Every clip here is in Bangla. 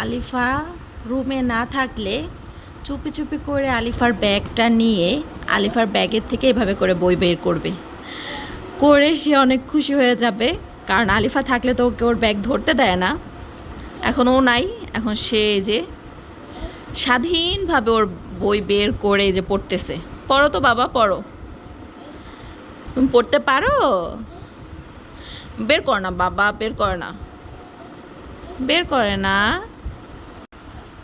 আলিফা রুমে না থাকলে চুপি চুপি করে আলিফার ব্যাগটা নিয়ে আলিফার ব্যাগের থেকে এভাবে করে বই বের করবে। করে সে অনেক খুশি হয়ে যাবে, কারণ আলিফা থাকলে তো ওকে ওর ব্যাগ ধরতে দেয় না। এখন ও নাই, এখন সে যে স্বাধীনভাবে ওর বই বের করে যে পড়তেছে। পড়ো তো বাবা, পড়ো। তুমি পড়তে পারো? বের কর না বাবা, বের কর না। বের করে না।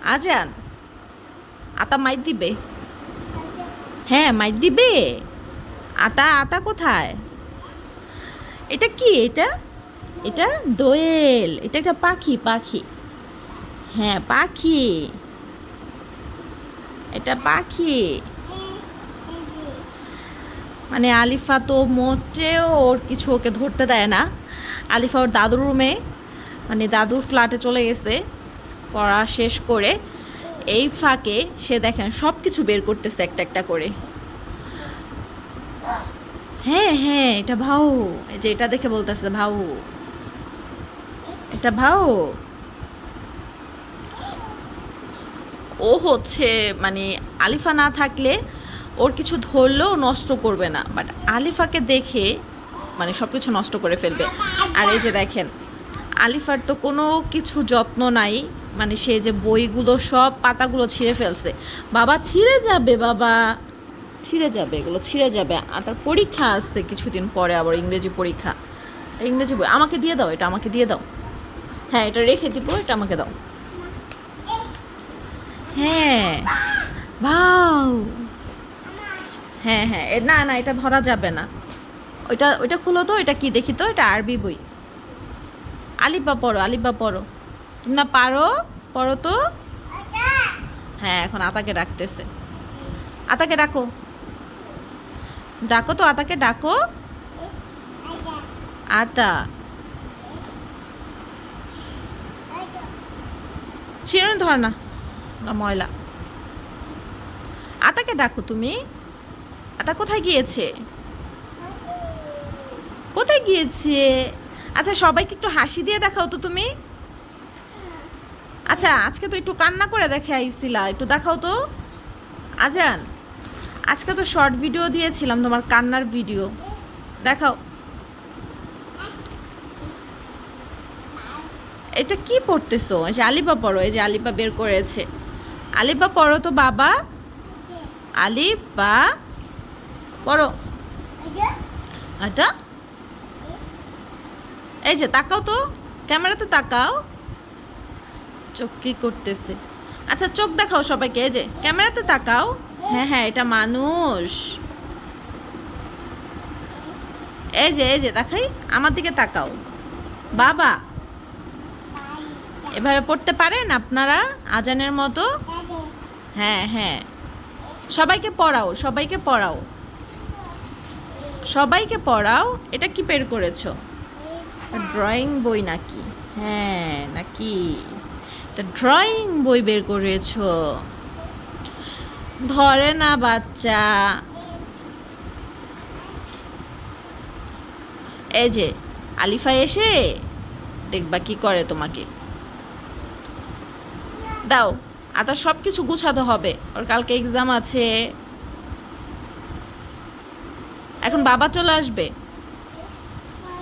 আজান। আতা মাই দিবে? হ্যাঁ মাই দিবে। আতা আতা কোথায়? এটা কি এটা? এটা দোয়েল। এটা একটা পাখি পাখি। হ্যাঁ পাখি। এটা পাখি। মানে আলিফা তো মোটেও ওর কিছু ওকে ধরতে দেয় না। আলিফা ওর দাদুর রুমে মানে দাদুর ফ্ল্যাটে চলে গেছে। পড়া শেষ করে এই ফাঁকে সে দেখেন সব কিছু বের করতেছে একটা একটা করে। হ্যাঁ হ্যাঁ এটা ভাও যে এটা দেখে বলতেছে ভাও এটা ভাও ও হচ্ছে মানে আলিফা না থাকলে ওর কিছু ধরলেও নষ্ট করবে না বাট আলিফাকে দেখে মানে সব কিছু নষ্ট করে ফেলবে। আর এই যে দেখেন, আলিফার তো কোনো কিছু যত্ন নাই মানে সে যে বইগুলো, সব পাতাগুলো ছিঁড়ে ফেলছে। বাবা ছিঁড়ে যাবে, বাবা। ছিঁড়ে যাবে, এগুলো ছিঁড়ে যাবে। আর তার পরীক্ষা আসছে কিছুদিন পরে আবার ইংরেজি পরীক্ষা। ইংরেজি বই, আমাকে দিয়ে দাও, এটা আমাকে দিয়ে দাও। হ্যাঁ এটা রেখে দিব, এটা আমাকে দাও। হ্যাঁ। ভাও। হ্যাঁ হ্যাঁ না না, এটা ধরা যাবে না। ওইটা ওইটা খুলো তো, এটা কি দেখি তো? এটা আরবি বই। আলিফবা পড়ো আলিফবা পড়ো। তুমি না পারো? পড়ো তো? হ্যাঁ এখন আতাকে ডাকতেছে। আতাকে ডাকো। ডাকো তো আতাকে ডাকো। আতা। চিরুনি ধর না। না ময়লা। আতাকে ডাকো তুমি। আতা কোথায় গিয়েছে? কোথায় গিয়েছে? আচ্ছা সবাইকে একটু হাসি দিয়ে দেখাও তো তুমি। আচ্ছা আজকে তো একটু কান্না করে দেখে আইছিলা, একটু দেখাও তো। আজান, আজকে তো শর্ট ভিডিও দিয়েছিলাম, তোমার কান্নার ভিডিও। দেখাও। এটা কি পড়তেছো? এই যে আলিবা পড়ো, এই যে আলিপা বের করেছে। আলিবা পড়ো তো বাবা। আলিপা পড়ো। এটা এই যে তাকাও তো, ক্যামেরাতে তাকাও। চোখ কি করতেছে? আচ্ছা চোখ দেখাও সবাইকে এই যে ক্যামেরাতে তাকাও। হ্যাঁ হ্যাঁ এটা মানুষ। এই যে এই যে দেখাই আমার দিকে তাকাও। বাবা এভাবে পড়তে পারেন আপনারা আজানের মতো? হ্যাঁ হ্যাঁ। সবাইকে পড়াও সবাইকে পড়াও। সবাইকে পড়াও এটা কি বের করেছ? ড্রয়িং বই নাকি? হ্যাঁ নাকি? এটা ড্রয়িং বই বের করেছ। ধরে না বাচ্চা। এই যে, আলিফা এসে দেখবা কি করে তোমাকে। দাও আর তার সব কিছু গুছাতে হবে। ওর কালকে এক্সাম আছে। এখন বাবা চলে আসবে।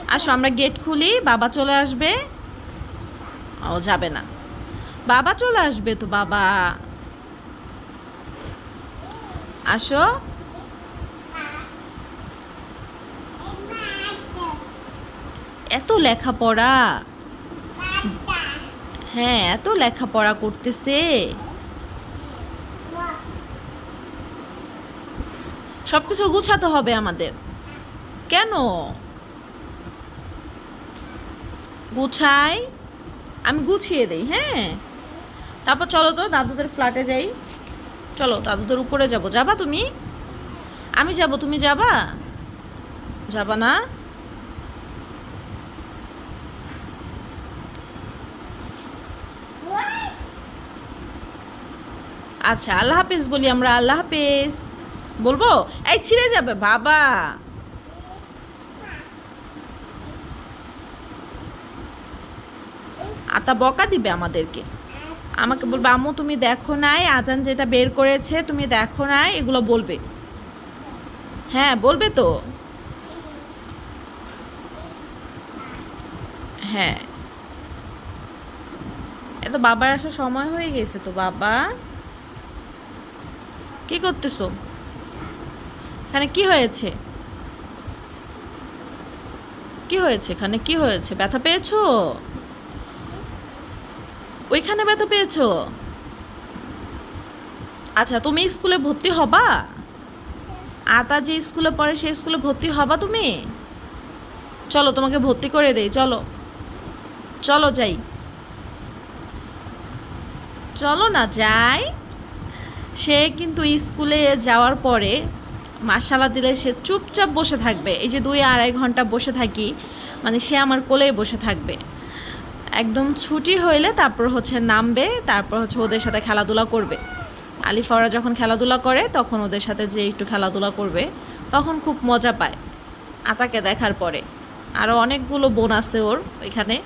আসো, আমরা গেট খুলি, বাবা চলে আসবে। ও যাবে না। বাবা চলে আসবে তো, বাবা। আসো। এত লেখাপড়া। হ্যাঁ এত লেখাপড়া করতেছে। সব কিছু গুছাতে হবে আমাদের। কেন? গুছাই। আমি গুছিয়ে দেই হ্যাঁ। তারপর চলো তো দাদুদের ফ্ল্যাটে যাই। চলো, দাদুদের উপরে যাব। যাবা তুমি? আমি যাব, তুমি যাবা? যাবা না? আচ্ছা আল্লাহ হাফেজ বলি আমরা, আল্লাহ হাফেজ। বলব? এই ছিঁড়ে যাবে, বাবা। আতা বকা দিবে আমাদেরকে। আমাকে বলবে, আম্মু, তুমি দেখো নাই, আজান যেটা বের করেছে, তুমি দেখো নাই, এগুলো বলবে। হ্যাঁ বলবে তো। হ্যাঁ। এ তো বাবার আসার সময় হয়ে গেছে তো, বাবা। কি করতেছো? এখানে কি হয়েছে? কি হয়েছে? এখানে কি হয়েছে? ব্যথা পেয়েছ? ওইখানে ব্যথা পেয়েছ? আচ্ছা তুমি স্কুলে ভর্তি হবা? আতা যে স্কুলে পড়ে, সেই স্কুলে ভর্তি হবা তুমি? চলো, তোমাকে ভর্তি করে দেই, চলো। চলো যাই। চলো না যাই। সে কিন্তু স্কুলে যাওয়ার পরে মাসালা দিলে সে চুপচাপ বসে থাকবে। এই যে দুই আড়াই ঘণ্টা বসে থাকি মানে সে আমার কোলেই বসে থাকবে। একদম ছুটি হইলে তারপর হচ্ছে নামবে, তারপর হচ্ছে ওদের সাথে খেলাধুলা করবে। আলিফাওরা যখন খেলাধুলা করে, তখন ওদের সাথে যে একটু খেলাধুলা করবে, তখন খুব মজা পায় আতাকে দেখার পরে। আরও অনেকগুলো বোন আছে ওর ওইখানে।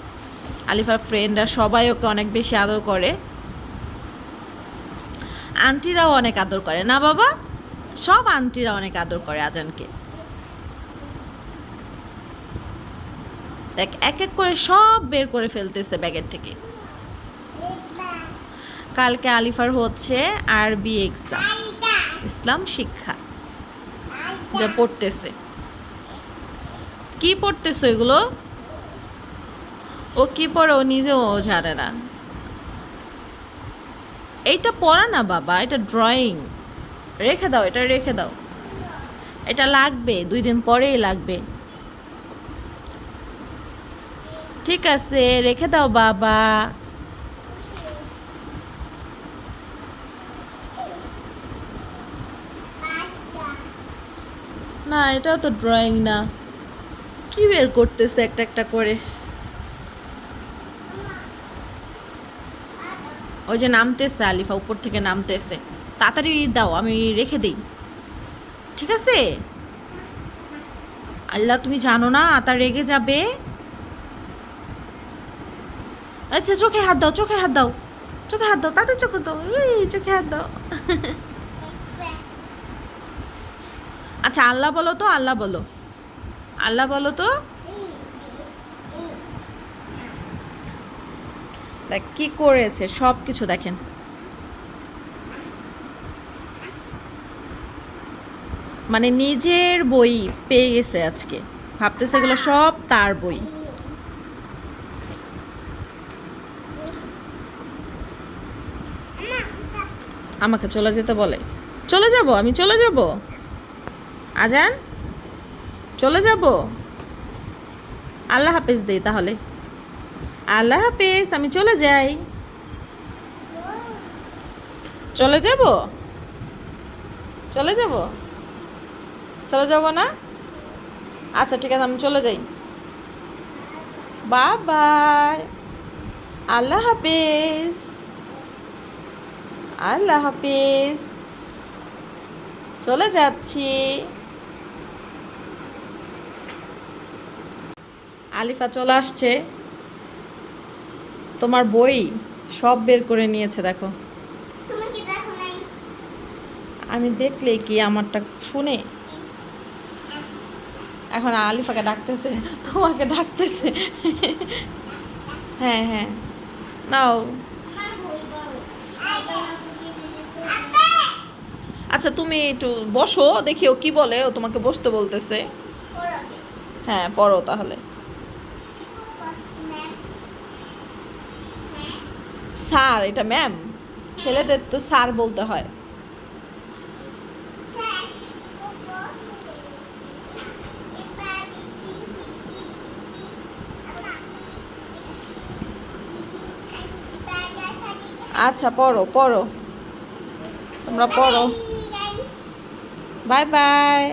আলিফার ফ্রেন্ডরা সবাই ওকে অনেক বেশি আদর করে। আন্টিরাও অনেক আদর করে। না বাবা? সব আন্টিরা অনেক আদর করে আজানকে। দেখ এক এক করে সব বের করে ফেলতেছে ব্যাগের থেকে। কালকে আলিফার হচ্ছে আরবি এক্সাম। ইসলাম শিক্ষা। যা পড়তেছে। কি পড়তেছো এগুলো ও কি পড়ে ও নিজেও জানে না। এইটা পড়া না বাবা, এটা ড্রয়িং। রেখে দাও, এটা রেখে দাও। এটা লাগবে, দুই দিন পরেই লাগবে। ঠিক আছে, রেখে দাও বাবা। না, এটাও তো ড্রয়িং না। কি বের করতেছে একটা একটা করে? ওই যে নামতেছে আলিফা, উপর থেকে নামতেছে। তাড়াতাড়ি দাও, আমি রেখে দিই। ঠিক আছে? আল্লাহ, তুমি জানো না আতা রেগে যাবে? আচ্ছা চোখে হাত দাও, চোখে হাত দাও। চোখে হাত দাও তাদের চোখে দাও। এই, চোখে হাত দাও। আচ্ছা আল্লাহ বলো তো, আল্লাহ বলো। আল্লাহ বলো তো। দেখ, কি করেছে? সব কিছু দেখেন। মানে নিজের বই পেয়ে গেছে আজকে। ভাবতেছে এগুলো সব তার বই। আমাকে চলে যেতে বলে। চলে যাব, আমি চলে যাব। আজান, চলে যাব। আল্লাহ হাফেজ দেই তাহলে। আল্লাহ হাফেজ, আমি চলে যাই। চলে যাব? চলে যাব? চলে যাব না? আচ্ছা ঠিক আছে, আমি চলে যাই। বাই আল্লাহ হাফেজ। আল্লাহ হাফিজ। চলে যাচ্ছি। আলিফা চলে আসছে। তোমার বই সব বের করে নিয়েছে দেখো। আমি দেখলে কি আমারটা শুনে? এখন আলিফাকে ডাকতেছে তোমাকে ডাকতেছে। হ্যাঁ হ্যাঁ। নাও আমার বই বড় আপে আচ্ছা তুমি একটু বসো, দেখি ও কি বলে, ও তোমাকে বসতে বলতেছে। হ্যাঁ পড়ো তাহলে। স্যার, এটা ম্যাম। ছেলেদের তো স্যার বলতে হয়। আচ্ছা পড়ো পড়ো। তোমরা পড়ো। Bye bye